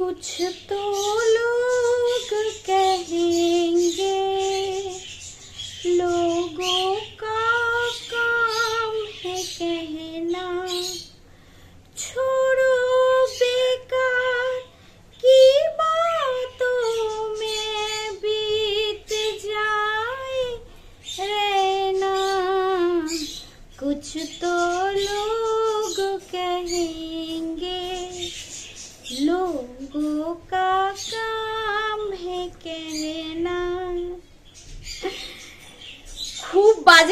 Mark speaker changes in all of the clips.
Speaker 1: कुछ तो लोग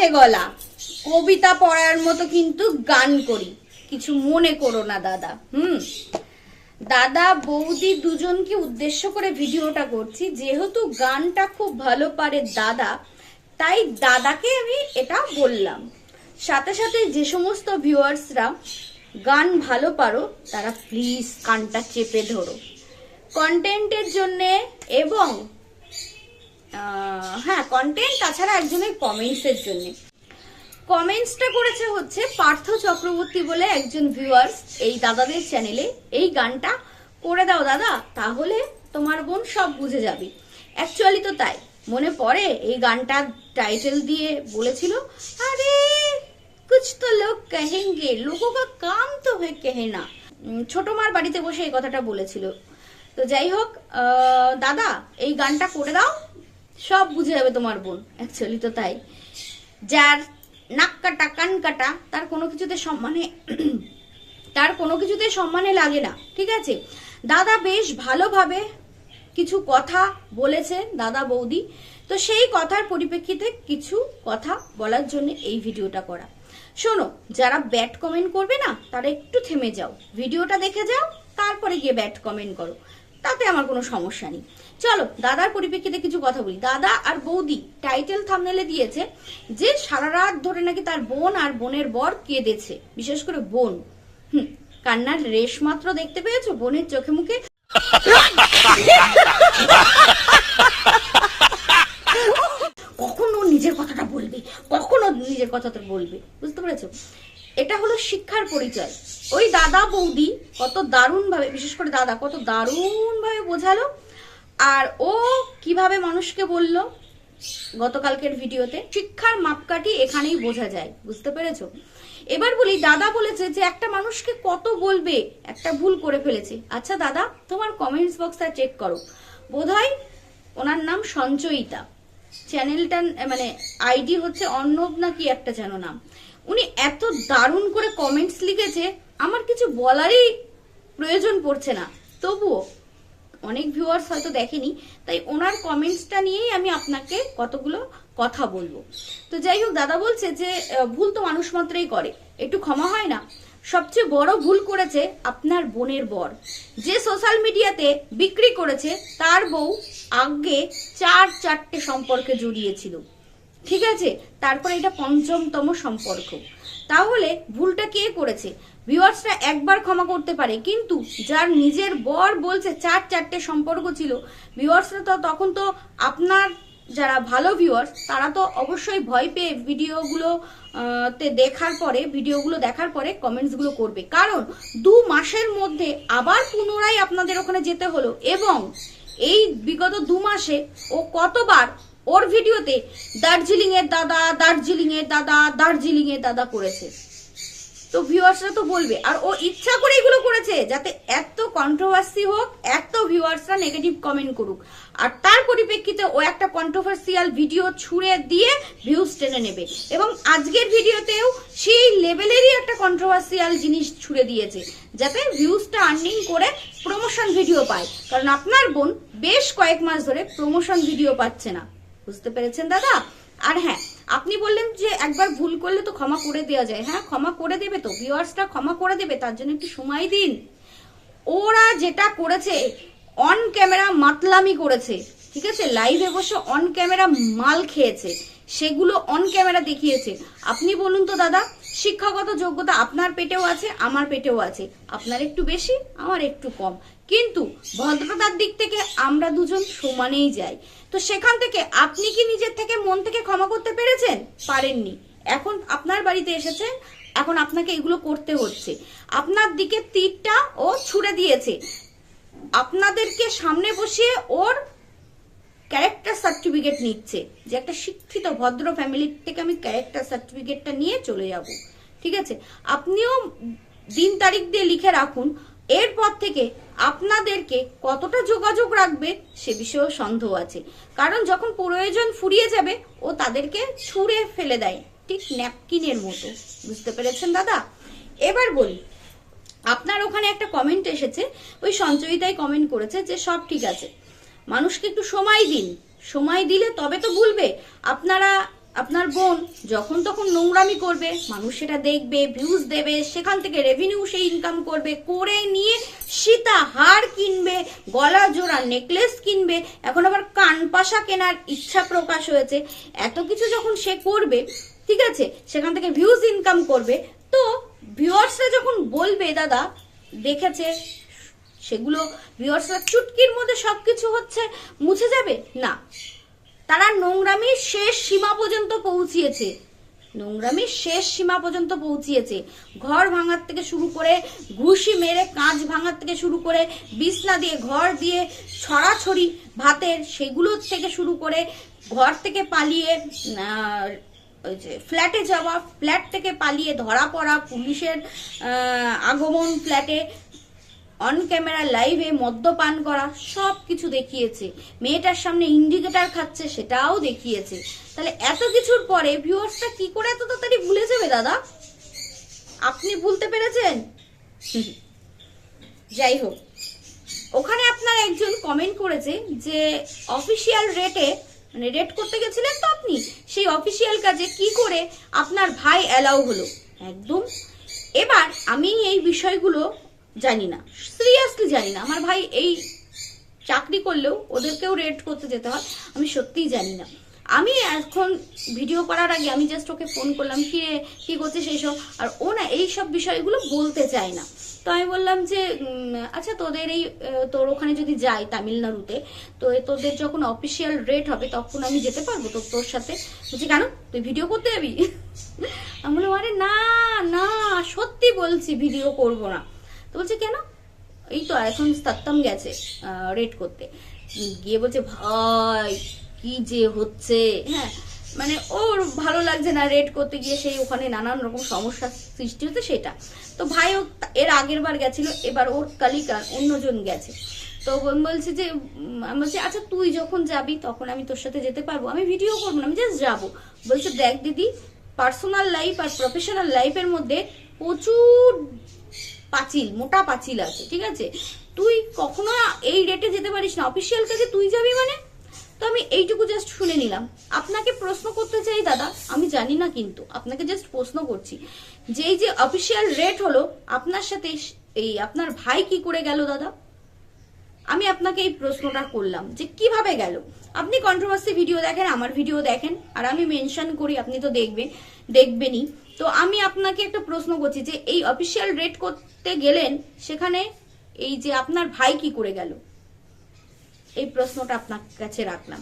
Speaker 1: গলা। কবিতা পড়ার মতো কিন্তু গান করি। কিছু মনে করো না, দাদা। হুম? দাদা, বৌদি দুজনকে উদ্দেশ্য করে ভিডিওটা করছি। যেহেতু গানটা খুব ভালো পারে দাদা, তাই দাদাকে আমি এটা বললাম। সাথে সাথে যে সমস্ত ভিউয়ার্সরা গান ভালো পারো, তারা প্লিজ কানটা চেপে ধরো। কন্টেন্টের জন্যে এবং হ্যাঁ কন্টেন্ট তাছাড়া একজনের কমেন্টসের জন্য। কমেন্টসটা করেছে হচ্ছে পার্থ চক্রবর্তী বলে একজন ভিউয়ার্স এই দাদাদের চ্যানেলে এই গানটা করে দাও দাদা, তাহলে তোমার বোন সব বুঝে যাবে। অ্যাকচুয়ালি তো তাই, মনে পড়ে এই গানটা টাইটেল দিয়ে বলেছিল, আরে, কুছ তো লোক কহেঙ্গে, লোগো কা কাম তো হয়ে কেহে না। ছোট মার বাড়িতে বসে এই কথাটা বলেছিল। তো যাই হোক দাদা, এই গানটা করে দাও সব বুঝে যাবে তোমার বোন। অ্যাকচুয়ালি তো তাই। যার নাক কাটা, কান কাটা, তার কোনো কিছুতে সম্মানে তার কোনো কিছুতে সম্মানে লাগে না, ঠিক আছে? দাদা বেশ ভালোভাবে কিছু কথা বলেছে, দাদা বৌদি। তো সেই কথার পরিপ্রেক্ষিতে কিছু কথা বলার জন্য এই ভিডিওটা করা। শোনো, যারা ব্যাড কমেন্ট করবে না, তারা একটু থেমে যাও। ভিডিওটা দেখে যাও, তারপরে গিয়ে ব্যাড কমেন্ট করো। তাতে আমার কোনো সমস্যা নেই। চলো, দাদার পরিপ্রেক্ষিতে কিছু কথা বলি। দাদা আর বৌদি টাইটেল থামনেলে দিয়েছে যে সারা রাত ধরে নাকি তার বোন আর বোনের বর কেঁদেছে, বিশেষ করে বোন। হুম, কান্নার রেশ মাত্র দেখতে পেয়েছ বোনের চোখে মুখে? কখন নিজের কথাটা বলবে, কখন নিজের কথাটা বলবে, বুঝতে পেরেছ? এটা হলো শিক্ষার পরিচয়। ওই দাদা বৌদি কত দারুণ ভাবে বিশেষ করে দাদা, কত দারুণ ভাবে বোঝালো। আর ও কীভাবে মানুষকে বলল গতকালকের ভিডিওতে, শিক্ষার মাপকাঠি এখানেই বোঝা যায়, বুঝতে পেরেছ? এবার বলি, দাদা বলেছে যে একটা মানুষকে কত বলবে, একটা ভুল করে ফেলেছে। আচ্ছা দাদা, তোমার কমেন্টস বক্সটা চেক করো। বোধহয় ওনার নাম সঞ্চয়িতা। চ্যানেলটা মানে আইডি হচ্ছে অর্ণব নাকি একটা যেন নাম। উনি এত দারুণ করে কমেন্টস লিখেছে, আমার কিছু বলারই প্রয়োজন পড়ছে না। তবুও অনেক ভিউয়ার্স হয়তো দেখেনি, তাই ওনার কমেন্টসটা নিয়েই আমি আপনাকে কতগুলো কথা বলব। তো যাই হোক, দাদা বলছে যে ভুল তো মানুষ মাত্রই করে। একটু ক্ষমা হয় না? সবচেয়ে বড় ভুল করেছে আপনার বোনের বর। যে সোশ্যাল মিডিয়াতে বিক্রি করেছে, তার বউ আগে চার চারটে সম্পর্কে জড়িয়েছিল। ঠিক আছে? তারপরে এটা পঞ্চমতম সম্পর্ক। তাহলে ভুলটা কে করেছে? ভিউয়ার্সরা একবার ক্ষমা করতে পারে। কিন্তু যার নিজের বর বলছে চার চারটে সম্পর্ক ছিল ভিউয়ার্সরা তো তখন তো আপনার যারা ভালো ভিউয়ার্স তারা তো অবশ্যই ভয় পেয়ে ভিডিওগুলো তে দেখার পরে, ভিডিওগুলো দেখার পরে কমেন্টসগুলো করবে। কারণ দু মাসের মধ্যে আবার পুনরায় আপনাদের ওখানে যেতে হলো এবং এই বিগত দু মাসে ও কতবার ওর ভিডিওতে দার্জিলিং এর দাদা দার্জিলিং এর দাদা দার্জিলিং এর দাদা করেছে। তো ভিউয়ার্সরা তো বলবে, আর ও ইচ্ছা করে এগুলো করেছে, যাতে এত কন্ট্রোভার্সি হোক, এত ভিউয়ার্সরা নেগেটিভ কমেন্ট করুক। আর তার পরিপ্রেক্ষিতে ও একটা কন্ট্রোভার্সিয়াল ভিডিও ছুঁড়ে দিয়ে ভিউজ টেনে নেবে। এবং আজকের ভিডিওতেও সেই লেভেলেরই একটা কন্ট্রোভার্সিয়াল জিনিস ছুঁড়ে দিয়েছে, যাতে ভিউজটা আর্নিং করে প্রমোশন ভিডিও পায়। কারণ আপনার বোন বেশ কয়েক মাস ধরে প্রমোশন ভিডিও পাচ্ছে না। বুঝতে পেরেছেন দাদা? আর হ্যাঁ আপনি বললেন যে একবার ভুল করলে তো ক্ষমা করে দেওয়া যায়। হ্যাঁ ক্ষমা করে দেবে তো। ভিউয়ার্সরা ক্ষমা করে দেবে, তার জন্য একটু সময় দিন। ওরা যেটা করেছে অন ক্যামেরা মাতলামি করেছে। ঠিক আছে? লাইভে বসে অন ক্যামেরা মাল খেয়েছে। সেগুলো অন ক্যামেরা দেখিয়েছে। আপনি বলুন তো, দাদা, শিক্ষাগত যোগ্যতা আপনার পেটেও আছে, আমার পেটেও আছে। আপনার একটু বেশি, আমার একটু কম। কিন্তু ভদ্রতার দিক থেকে আমরা দুজন সমানেই যাই। তো সেখান থেকে আপনি কি নিজের থেকে মন থেকে ক্ষমা করতে পেরেছেন? পারেননি। এখন আপনার বাড়িতে এসেছেন এখন আপনাকে এগুলো করতে হচ্ছে। আপনার দিকে তীরটা ও ছুড়ে দিয়েছে। আপনাদেরকে সামনে বসিয়ে ওর ক্যারেক্টার সার্টিফিকেট নিচ্ছে যে একটা শিক্ষিত, ভদ্র ফ্যামিলির থেকে আমি ক্যারেক্টার সার্টিফিকেটটা নিয়ে চলে যাব। ঠিক আছে? আপনিও দিন তারিখ দিয়ে লিখে রাখুন এরপর থেকে আপনাদেরকে কতটা যোগাযোগ রাখবে সে বিষয়েও সন্দেহ আছে। কারণ যখন প্রয়োজন ফুরিয়ে যাবে, ও তাদেরকে ছুঁড়ে ফেলে দেয়, ঠিক ন্যাপকিনের মতো। বুঝতে পেরেছেন, দাদা? এবার বলি, আপনার ওখানে একটা কমেন্ট এসেছে, ওই সঞ্চয়িতাই কমেন্ট করেছে যে, সব ঠিক আছে। মানুষকে একটু সময় দিন। সময় দিলে তবে তো ভুলবে। আপনারা আপনার বোন যখন তখন নোংরামি করবে, মানুষ সেটা দেখবে ভিউজ দেবে, সেখান থেকে রেভিনিউ সে ইনকাম করবে, করে নিয়ে সীতা হার কিনবে, গলা জোড়া নেকলেস কিনবে। এখন আবার কানপাশা কেনার ইচ্ছা প্রকাশ হয়েছে। এত কিছু যখন সে করবে, ঠিক আছে, সেখান থেকে ভিউজ ইনকাম করবে। তো ভিউয়ার্সরা যখন বলবে, দাদা, দেখেছে, সেগুলো ভিউয়ার্সরা চুটকির মধ্যে সবকিছু হচ্ছে, মুছে যাবে? না। তারা নোংরামির শেষ সীমা পর্যন্ত পৌঁছিয়েছে। নোংরামির শেষ সীমা পর্যন্ত পৌঁছিয়েছে। ঘর ভাঙার থেকে শুরু করে ঘুষি মেরে কাঁচ ভাঙার থেকে শুরু করে বিছনা দিয়ে ঘর দিয়ে ছড়াছড়ি ভাতের সেগুলো থেকে শুরু করে ঘর থেকে পালিয়ে ওই যে ফ্ল্যাটে যাওয়া, ফ্ল্যাট থেকে পালিয়ে ধরা পড়া পুলিশের আগমন ফ্ল্যাটে অন ক্যামেরা লাইভে মদ্যপান করা সব কিছু দেখিয়েছে। মেয়েটার সামনে ইন্ডিকেটার খাচ্ছে, সেটাও দেখিয়েছে। তাহলে এত কিছুর পরে ভিউয়ার্সটা কি করে এত তাড়াতাড়ি ভুলে যাবে দাদা? আপনি ভুলতে পেরেছেন? যাই হোক। ওখানে আপনার একজন কমেন্ট করেছে যে অফিসিয়াল রেটে মানে রেট করতে গেছিলেন তো আপনি? সেই অফিসিয়াল কাজে কি করে আপনার ভাই অ্যালাউ হলো? একদম। এবার আমি এই বিষয়গুলো জানি না সিরিয়াসলি জানি না আমার ভাই এই চাকরি করলেও ওদেরকেও রেট করতে যেতে হয়, আমি সত্যিই জানি না আমি এখন ভিডিও করার আগে আমি জাস্ট ওকে ফোন করলাম, কি রে, কি করছিস এইসব? আর ও না এই সব বিষয়গুলো বলতে চায় না। তো আমি বললাম যে আচ্ছা তোদের এই, তোর ওখানে যদি যাই তামিলনাড়ুতে, তো তোদের যখন অফিসিয়াল রেট হবে তখন আমি যেতে পারব তো তোর সাথে? বলছি, কেন? তুই ভিডিও করতে যাবি? আমি বললাম, আরে না না, সত্যি বলছি ভিডিও করব না। তো বলছে, কেন? এই তো এখন সত্তম গেছে রেড করতে। গিয়ে বলছে, ভাই, কি যে হচ্ছে? হ্যাঁ মানে ওর ভালো লাগছে না রেড করতে গিয়ে সেই ওখানে নানান রকম সমস্যার সৃষ্টি হচ্ছে সেটা। তো ভাই ও এর আগের বার গেছিল, এবার ওর কালিকার অন্যজন গেছে। তো বলছে যে আমি বলছি আচ্ছা তুই যখন যাবি, তখন আমি তোর সাথে যেতে পারব। আমি ভিডিও করব না, আমি জাস্ট যাব। বলছে, দেখ দিদি পার্সোনাল লাইফ আর প্রফেশনাল লাইফের মধ্যে প্রচুর পাঁচিল, মোটা পাঁচিল আছে, ঠিক আছে? তুই কখনো এই রেটে যেতে পারিস না। অফিসিয়াল কাজে তুই যাবি মানে? তো আমি এইটুকু জাস্ট শুনে নিলাম। আপনাকে প্রশ্ন করতে চাই দাদা, আমি জানি না কিন্তু, আপনাকে জাস্ট প্রশ্ন করছি। যেই যে অফিসিয়াল রেট হলো, আপনার সাথে এই আপনার ভাই কি করে গেল দাদা? আমি আপনাকে এই প্রশ্নটা করলাম যে কীভাবে গেল? আপনি কন্ট্রোভার্সি ভিডিও দেখেন, আমার ভিডিও দেখেন, আর আমি মেনশন করি, আপনি তো দেখবেন দেখবেনই। তো আমি আপনাকে একটা প্রশ্ন করছি যে এই অফিসিয়াল রেট করতে গেলেন, সেখানে এই যে আপনার ভাই কি করে গেল? এই প্রশ্নটা আপনার কাছে রাখলাম।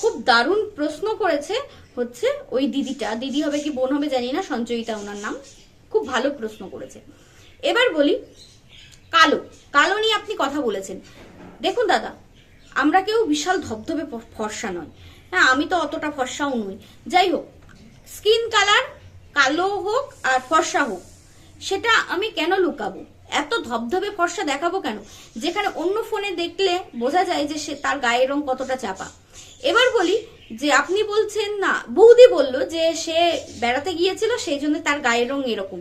Speaker 1: খুব দারুণ প্রশ্ন করেছে হচ্ছে ওই দিদিটা। দিদি হবে কি, বোন হবে জানি না, সঞ্চয়িতা ওনার নাম। খুব ভালো প্রশ্ন করেছে। এবার বলি কালো। কালো নিয়ে আপনি কথা বলেছেন। দেখুন দাদা, আমরা কেউ বিশাল ধবধবে ফর্সা নয়। হ্যাঁ আমি তো অতটা ফর্সাও নই। যাই হোক, স্কিন কালার কালো হোক আর ফর্সা হোক, সেটা আমি কেন লুকাবো? এত ধবধবে ফর্সা দেখাবো কেন? যেখানে অন্য ফোনে দেখলে বোঝা যায় যে সে তার গায়ের রং কতটা চাপা। এবার বলি যে আপনি বলছেন না, বৌদি বলল যে সে বেড়াতে গিয়েছিল, সেই জন্য তার গায়ের রং এরকম।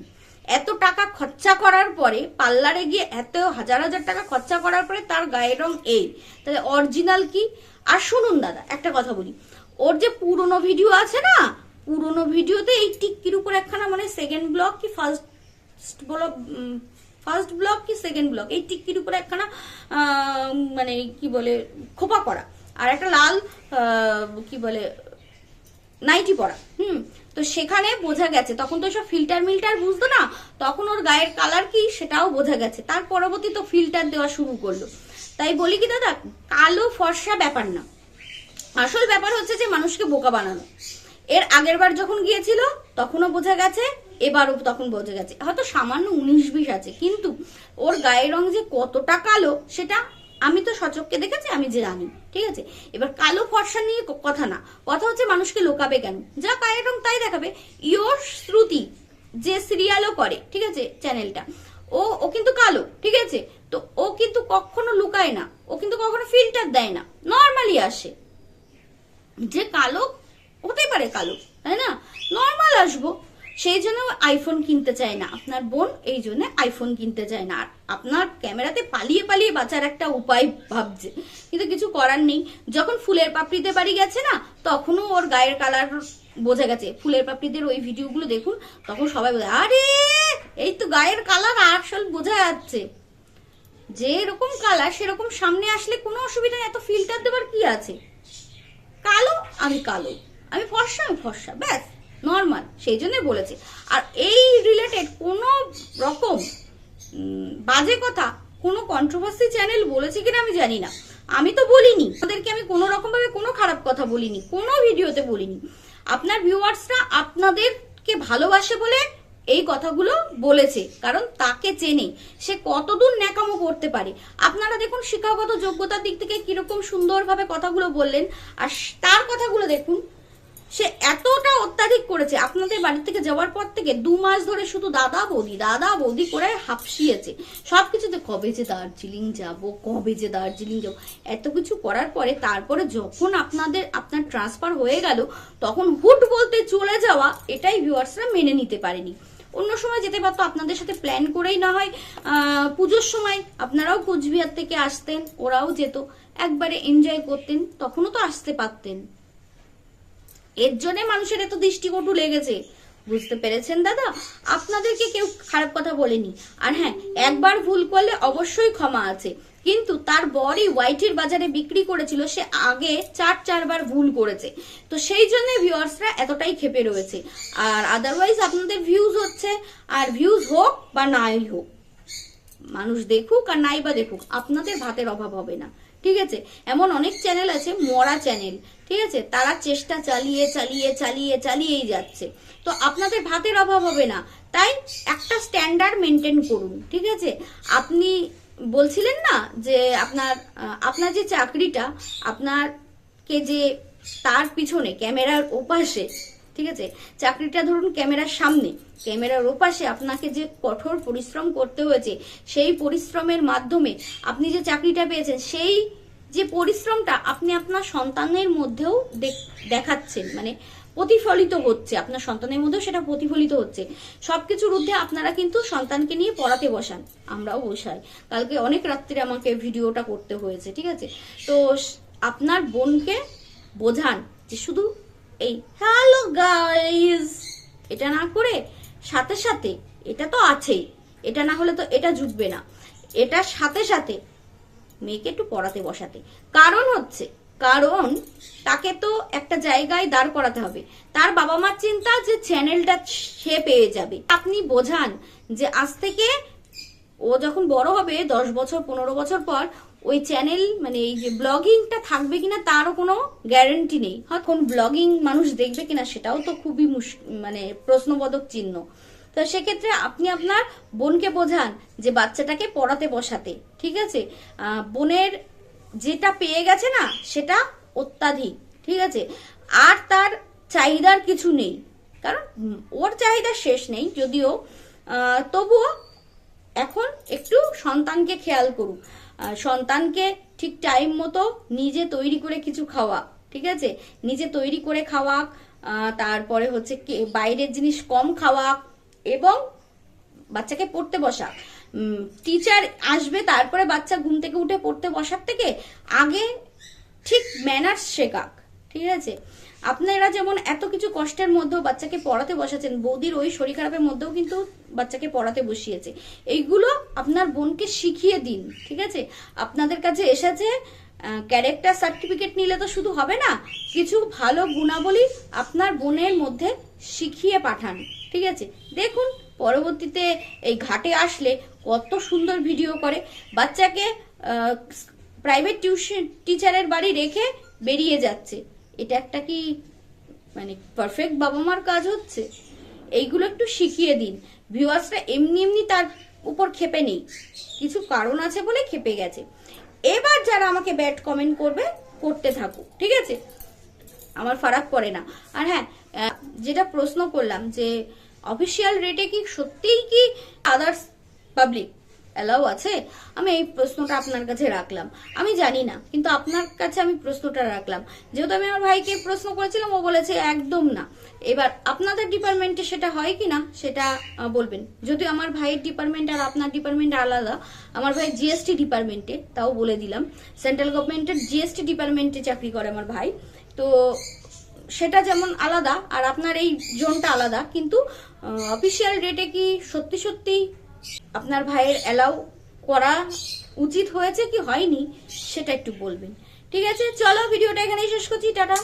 Speaker 1: এত টাকা খরচা করার পরে পার্লারে গিয়ে এত হাজার হাজার টাকা খরচা করার পরে তার গায়ের রং এই। তাহলে অরিজিনাল কি? আর শুনুন দাদা, একটা কথা বলি। ওর যে পুরনো ভিডিও আছে না, পুরনো ভিডিওতে এই টিক্কির উপর একখানা মানে সেকেন্ড ব্লক কি ফার্স্ট ব্লক ফার্স্ট ব্লক কি সেকেন্ড ব্লক এই টিক্কির উপরে একখানা মানে কি বলে, খোপা করা। আর একটা লাল কি বলে নাইটি পরা। হুম, তো সেখানে বোঝা গেছে। তখন তো সব ফিল্টার মিল্টার বুঝতো না? তখন ওর গায়ের কালার কি সেটাও বোঝা গেছে। তার পরবর্তী তো ফিল্টার দেওয়া শুরু করল। তাই বলি কি দাদা, কালো ফর্সা ব্যাপার না। আসল ব্যাপার হচ্ছে যে মানুষকে বোকা বানানো। এর আগের বার যখন গিয়েছিল, তখনও বোঝা গেছে, এবারও তখন বোঝা গেছে। হয়তো সামান্য উনিশ বিশ আছে, কিন্তু ওর গায়ের রং যে কতটা কালো, সেটা আমি তো সচককে দেখেছি, আমি যে জানি, ঠিক আছে? এবার কালো ফর্সা নিয়ে কথা না, কথা হচ্ছে মানুষকে লোকাবে কেন? যা গায়ের রং তাই দেখাবে। ইয়োর শ্রুতি যে সিরিয়ালও করে, ঠিক আছে, চ্যানেলটা। ও ও কিন্তু কালো, ঠিক আছে? তো ও কিন্তু কখনো লুকায় না, ও কিন্তু কখনো ফিল্টার দেয় না, নর্মালি আসে। যে কালো হতে পারে কালো, তাই না? নর্মাল আসব। সেই জন্য আইফোন কিনতে চায় না। আপনার বোন এই জন্য আইফোন কিনতে চায় না। আর আপনার ক্যামেরাতে পালিয়ে পালিয়ে বাঁচার একটা উপায় ভাবছে। কিন্তু কিছু করার নেই। যখন ফুলের পাপড়িতে বাড়ি গেছে না, তখনও ওর গায়ের কালার বোঝা গেছে। ফুলের পাপড়িদের ওই ভিডিওগুলো দেখুন, তখন সবাই বলে, আরে, এই তো গায়ের কালার আসল বোঝা যাচ্ছে। যে এরকম কালার সেরকম সামনে আসলে কোনো অসুবিধা নেই। এত ফিল্টার দেওয়ার কি আছে? কালো, আমি কালো। আমি ফর্সা আমি ফর্সা, ব্যাস। নর্মাল সেই জন্য বলেছে। আর এই রিলেটেড কোনো রকম বাজে কথা, কোনো কন্ট্রোভার্সি চ্যানেল বলেছে কিনা আমি জানি না। আমি তো বলিনি। ওদেরকে আমি কোনো রকম ভাবে কোনো খারাপ কথা বলিনি, কোনো ভিডিওতে বলিনি। আপনার ভিউয়ার্সরা আপনাদেরকে ভালোবাসে বলে এই কথাগুলো বলেছে, কারণ তাকে চেনে। সে কতদূর ন্যাকামো করতে পারে। আপনারা দেখুন শিক্ষাগত যোগ্যতার দিক থেকে কীরকম সুন্দরভাবে কথাগুলো বললেন, আর তার কথাগুলো দেখুন। সে এতটা অত্যাধিক করেছে। আপনাদের বাড়ি থেকে যাওয়ার পর থেকে দু মাস ধরে শুধু দাদা বৌদি দাদা বৌদি করে হাফসিয়েছে সবকিছুতে কবে যে দার্জিলিং যাব, কবে যে দার্জিলিং যাব, এত কিছু করার পরে তারপরে যখন আপনাদের, আপনার ট্রান্সফার হয়ে গেল, তখন হুট বলতে চলে যাওয়া এটাই ভিউয়ার্সরা মেনে নিতে পারেনি। অন্য সময় যেতে পারতো, আপনাদের সাথে প্ল্যান করেই না হয়। পুজোর সময় আপনারাও কোচবিহার থেকে আসতেন, ওরাও যেত। একবারে এনজয় করতেন, তখনও তো আসতে পারতেন। এর জন্য মানুষের এত দৃষ্টিকটু লেগেছে। বুঝতে পেরেছেন, দাদা? আপনাদেরকে কেউ খারাপ কথা বলেনি। আর হ্যাঁ একবার ভুল করলে অবশ্যই ক্ষমা আছে। কিন্তু তার বরই হোয়াইটের বাজারে বিক্রি করেছিল, সে আগে চার, চারবার ভুল করেছে। তো সেই জন্য ভিউয়ার্সরা এতটাই ক্ষেপে রয়েছে। আর আদারওয়াইজ আপনাদের ভিউজ হচ্ছে। আর ভিউজ হোক বা নাই হোক, মানুষ দেখুক আর নাই বা দেখুক, আপনাদের ভাতের অভাব হবে না। ঠিক আছে? এমন অনেক চ্যানেল আছে, মরা চ্যানেল ঠিক আছে? তারা চেষ্টা চালিয়ে চালিয়ে চালিয়ে, চালিয়েই যাচ্ছে। তো আপনাদের ভাতের অভাব হবে না। তাই একটা স্ট্যান্ডার্ড মেনটেন করুন, ঠিক আছে? আপনি বলছিলেন না যে আপনার আপনার যে চাকরিটা আপনার কে যে তার পিছনে, ক্যামেরার ওপাশে, ঠিক আছে? চাকরিটা ধরুন ক্যামেরার সামনে ক্যামেরার ওপাশে আপনাকে যে কঠোর পরিশ্রম করতে হয়েছে, সেই পরিশ্রমের মাধ্যমে আপনি যে চাকরিটা পেয়েছেন, সেই যে পরিশ্রমটা আপনি আপনার সন্তানের মধ্যেও দেখ- দেখাচ্ছেন মানে প্রতিফলিত হচ্ছে। আপনার সন্তানের মধ্যেও সেটা প্রতিফলিত হচ্ছে। সবকিছুর ঊর্ধ্বে আপনারা কিন্তু সন্তানকে নিয়ে পড়াতে বসান। আমরাও বসাই। কালকে অনেক রাত্রে আমাকে ভিডিওটা করতে হয়েছে, ঠিক আছে? তো আপনার বোনকে বোঝান যে শুধু এই, হ্যালো গাইস! এটা না করে সাথে সাথে, এটা তো আছেই। এটা না হলে তো এটা জুটবে না। এটার সাথে সাথে মেয়েকে একটু পড়াতে বসাতে। কারণ হচ্ছে, কারণ তাকে তো একটা জায়গায় দাঁড় করাতে হবে। তার বাবা মার চিন্তা যে চ্যানেলটা সে পেয়ে যাবে। আপনি বোঝান যে আজ থেকে ও যখন বড় হবে, দশ বছর, পনেরো বছর পর ওই চ্যানেল মানে এই যে ব্লগিংটা থাকবে কিনা তারও কোনো গ্যারেন্টি নেই। হয়তো কোন ব্লগিং মানুষ দেখবে কিনা সেটাও তো খুবই মানে প্রশ্নবোধক চিহ্ন। তো সেক্ষেত্রে আপনি আপনার বোনকে বোঝান যে বাচ্চাটাকে পড়াতে বসাতে, ঠিক আছে? বোনের যেটা পেয়ে গেছে না, সেটা অত্যাধিক, ঠিক আছে? আর তার চাহিদার কিছু নেই, কারণ ওর চাহিদা শেষ নেই যদিও তবুও এখন একটু সন্তানকে খেয়াল করুক সন্তানকে ঠিক টাইম মতো নিজে তৈরি করে কিছু খাওয়া ঠিক আছে? নিজে তৈরি করে খাওয়াক আহ, তারপরে হচ্ছে বাইরের জিনিস কম খাওয়াক এবং বাচ্চাকে পড়তে বসা টিচার আসবে তারপরে বাচ্চা ঘুম থেকে উঠে পড়তে বসার থেকে আগে ঠিক ম্যানার্স শেখাক ঠিক আছে? আপনারা যেমন এত কিছু কষ্টের মধ্যেও বাচ্চাকে পড়াতে বসাচ্ছেন, বৌদির ওই শরীর খারাপের মধ্যেও কিন্তু বাচ্চাকে পড়াতে বসিয়েছে। এইগুলো আপনার বোনকে শিখিয়ে দিন, ঠিক আছে? আপনাদের কাছে এসেছে ক্যারেক্টার সার্টিফিকেট নিলে তো শুধু হবে না, কিছু ভালো গুণাবলী আপনার বোনের মধ্যে শিখিয়ে পাঠান, ঠিক আছে? দেখুন, পরবর্তীতে এই ঘাটে আসলে কত সুন্দর ভিডিও করে। বাচ্চাকে প্রাইভেট টিউশন টিচারের বাড়ি রেখে বেরিয়ে যাচ্ছে। এটা একটা কি মানে পারফেক্ট বাবা মার কাজ হচ্ছে? এইগুলো একটু শিখিয়ে দিন। ভিউয়ার্সরা এমনি এমনি তার উপর খেপে নেই। কিছু কারণ আছে বলে খেপে গেছে। এবার যারা আমাকে ব্যাড কমেন্ট করবে, করতে থাকুক, ঠিক আছে? আমার ফারাক পড়ে না। আর হ্যাঁ যেটা প্রশ্ন করলাম যে অফিসিয়াল রেটে কি সত্যিই কি আদার্স পাবলিক অ্যালাউ আছে? আমি এই প্রশ্নটা আপনার কাছে রাখলাম। আমি জানি না, কিন্তু আপনার কাছে আমি প্রশ্নটা রাখলাম। যেহেতু আমি আমার ভাইকে প্রশ্ন করেছিলাম, ও বলেছে একদম না। এবার আপনাদের ডিপার্টমেন্টে সেটা হয় কি না, সেটা বলবেন। যদিও আমার ভাইয়ের ডিপার্টমেন্ট আর আপনার ডিপার্টমেন্ট আলাদা, আমার ভাই জিএসটি ডিপার্টমেন্টে তাও বলে দিলাম। সেন্ট্রাল গভর্নমেন্টের জিএসটি ডিপার্টমেন্টে চাকরি করে আমার ভাই। তো সেটা যেমন আলাদা, আর আপনার এই জোনটা আলাদা, কিন্তু অফিসিয়াল রেটে কি সত্যি সত্যি আপনার ভাইয়ের অ্যালাউ করা উচিত হয়েছে কি হয়নি, সেটা একটু বলবেন। ঠিক আছে, চলো, ভিডিওটা এখানেই শেষ করছি, টাটা।